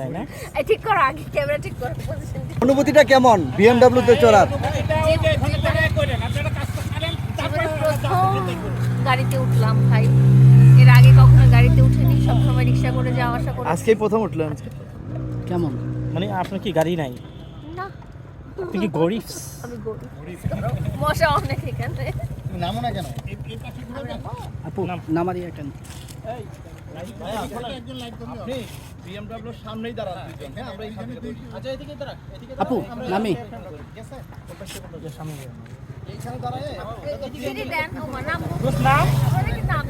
তাই না? ঠিক করো আগে ক্যামেরা ঠিক করো অনুভূতিটা কেমন? বিএমডাব্লিউ তে চড়ার? গাড়িতে উঠলাম ভাই এর আগে কখনো গাড়িতে উঠেনি সবসময় রিক্সা করে যাওয়া আসা করে আজকেই প্রথম উঠলেন? কেমন? মানে আপনার কি গাড়ি নাই? না। আপনি কি গরিব? আমি গরিব। মশা অনেক এখানে। নামো না কেন? আপু নামারি একটা বিএমডাব্লিউর সামনেই দাঁড়ান দুজন হ্যাঁ আমরা এইখানে আচ্ছা এদিকে দাঁড়া এদিকে আপু নামি। এইখানে দাঁড়ায় সিঁড়ি দেন ও মা নাম? নাম? নাম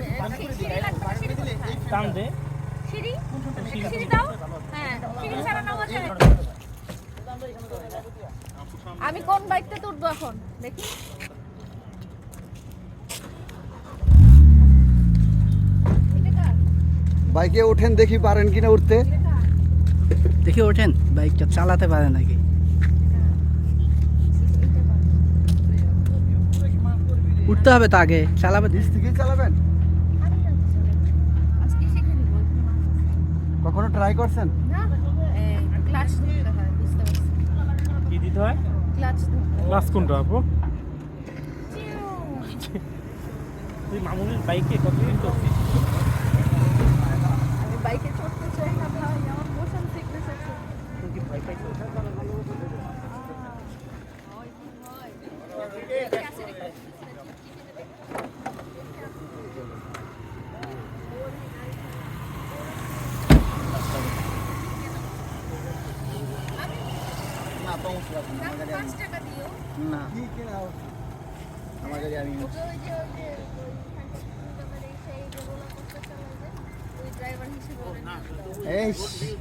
সিঁড়ি লাগবে সিঁড়ি কোথায়? দে। সিঁড়ি? সিঁড়ি? দাও। হ্যাঁ সিঁড়ি ছাড়া আমি কোন বাইকটা তুলবো এখন? দেখি এটা কার? বাইকে ওঠেন দেখি পারেন কিনা উঠতে দেখি ওঠেন বাইকটা চালাতে পারে নাকি উঠতে হবে তো আগে চালাবে থেকেই চালাবেন। কখনো ট্রাই করছেন হয়। কি দিতে হয় হয়। ক্লাস কোনটা আপু তুই মামুনের বাইকে কতদিন করছিস না সমস্যা আছে না, আমার গাড়ি পাঁচ টাকা দিও না কি কিনা আমার গাড়ি আমি ওই যে ওই যে ওই যে ওই দোকানে এসে এই যে roller coaster চালায় যে, ওই driver হিসেবে ওরা নিয়ে যাও। এই আমি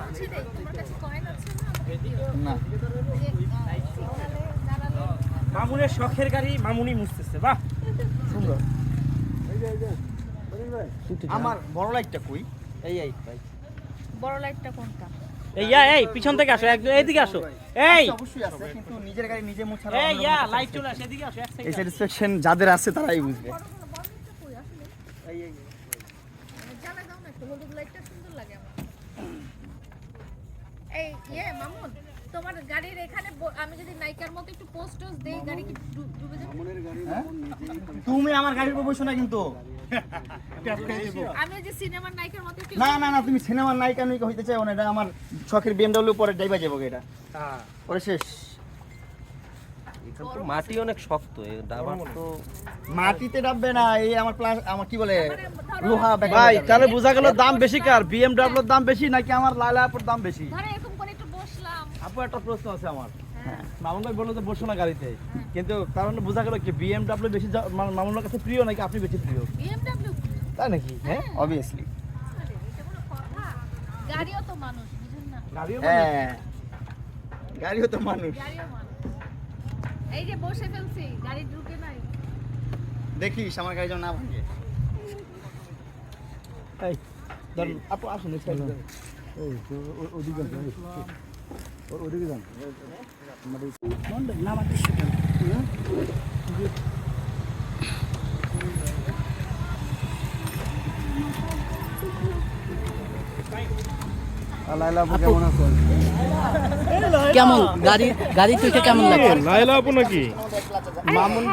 পৌঁছে দেই, তোমার কাছে coin আছে না? মামুনের শখের গাড়ি মামুনি মুছতেছে বাহ। সুন্দর। আমার বড় লাইটটা কই? এই এই ভাই। বড় লাইটটা কোনটা? এই ইয়া এই পিছন থেকে আসো একদম এইদিকে আসো। এই। অবশ্যই আছে কিন্তু নিজের গাড়ি নিজে মোছা এই ইয়া লাইট চলে আসে এদিকে আসো এক এই স্যাটিসফ্যাকশন যাদের আছে তারাই বুঝবে। বড় বড় বড় লাইটটা কই? আসলে এই এই জ্বালা দাও না হলুদ লাইটটা সুন্দর লাগে আমার। এই ইয়ে মামুন। তোমার গাড়ির এখানে আমি যদি নাইকার মতো একটু পোস্ট টোস্ট দেই গাড়ি কি ডুবে যাবে? হ্যাঁ? তুমি আমার গাড়ির উপর বসো না কিন্তু। আমি যে সিনেমার নায়িকার মতো না না না তুমি সিনেমার নায়িকা নায়িকা হইতে চাও না এটা আমার শখের বিএমডব্লিউ পরে ড্রাইভার যাব এটা। পরে শেষ। মাটি অনেক শক্ত ডাবার তো মাটিতে ডাববে না এই আমার প্লাস আমার কি বলে লোহা ভাই তাহলে বোঝা গেল দাম বেশি কার? বিএমডব্লিউর দাম বেশি নাকি আমার লাইলা আপুর দাম বেশি ধরো এরকম করে একটু বসলাম আপু একটা প্রশ্ন আছে আমার। হ্যাঁ। মামুন ভাই বলল যে বসো না গাড়িতে। কিন্তু তার মানে বোঝা গেল কি বিএমডব্লিউ বেশি মামুনের কাছে প্রিয় নাকি আপনি বেশি প্রিয়? বিএমডব্লিউ তাই নাকি? হ্যাঁ অবভিয়াসলি এটা গাড়িও তো মানুষ বুঝেন না। গাড়িও হ্যাঁ। গাড়িও তো মানুষ। এই যে বসে ফেলছি গাড়ি ঢুকে নাই। দেখিস আমার গাড়ি যেন না ভাঙে। এই ধরুন আপু আসুন এই সাইডে যান। নামাতে শিখেন কেমন গাড়ি গাড়ি তুই কেমন লাগে লাইলা আপু নাকি মামুন